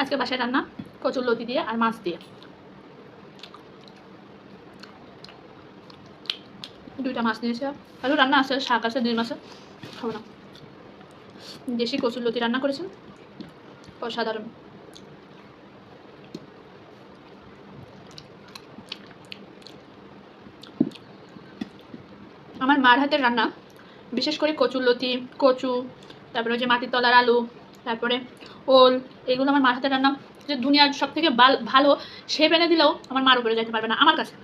আজকে বাসায় রান্না, কচুর লতি দিয়ে আর মাছ দিয়ে। দুইটা মাছ নিয়েছে। আরও রান্না আছে, শাক আছে দুই মাসে খাব না। দেশি কচুর লতি রান্না করেছেন, অসাধারণ। আমার মার হাতের রান্না, বিশেষ করে কচুর লতি, কচু, তারপরে যে মাটির তলার আলু তারপরে ওল, এগুলো আমার মার হাতে রান্না। যে দুনিয়ার সব থেকে ভালো সে এনে দিলেও আমার মার উপরে যেতে পারবে না, আমার কাছে।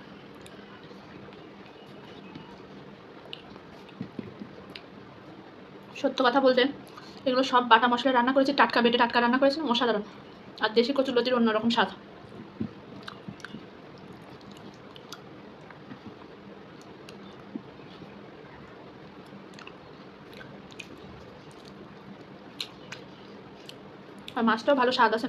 সত্য কথা বলতে, এগুলো সব বাটা মশলা রান্না করেছি, টাটকা বেটে টাটকা রান্না করেছি অসাধারণ আর দেশি কচুর লতির অন্যরকম স্বাদ। আর মাছটাও ভালো স্বাদ আছে।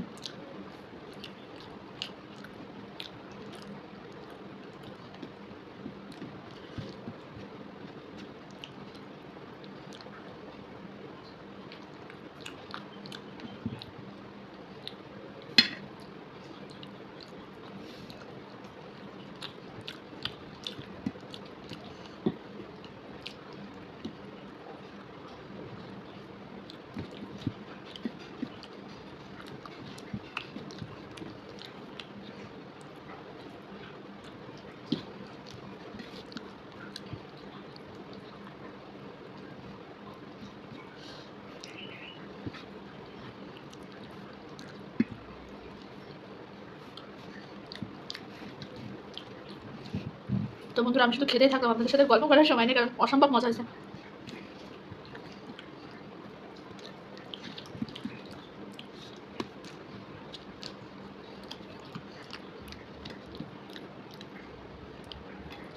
তো বন্ধুরা, আমি শুধু খেতেই থাকলাম, আপনাদের সাথে গল্প করার সময় নেই, কারণ অসম্ভব মজা হয়েছে।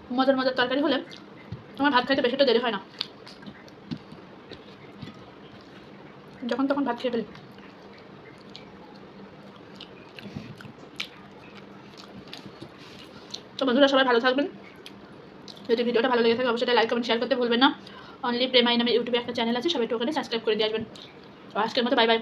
মজার মজার তরকারি হলে আমার ভাত খাইতে বেশিটা দেরি হয় না। যখন তখন ভাত খেয়ে ফেলি। তো বন্ধুরা, সবাই ভালো থাকবেন। যদি ভিডিওটা ভালো লেগে থাকে, অবশ্যই লাইক কমেন্ট শেয়ার করতে ভুলবেন না। অনলি প্রেমাই নামে ইউটিউবে একটা চ্যানেল আছে, সবাই একটু ওখানে সাবস্ক্রাইব করে দিয়ে আসবেন। আজকের মতো বাই বাই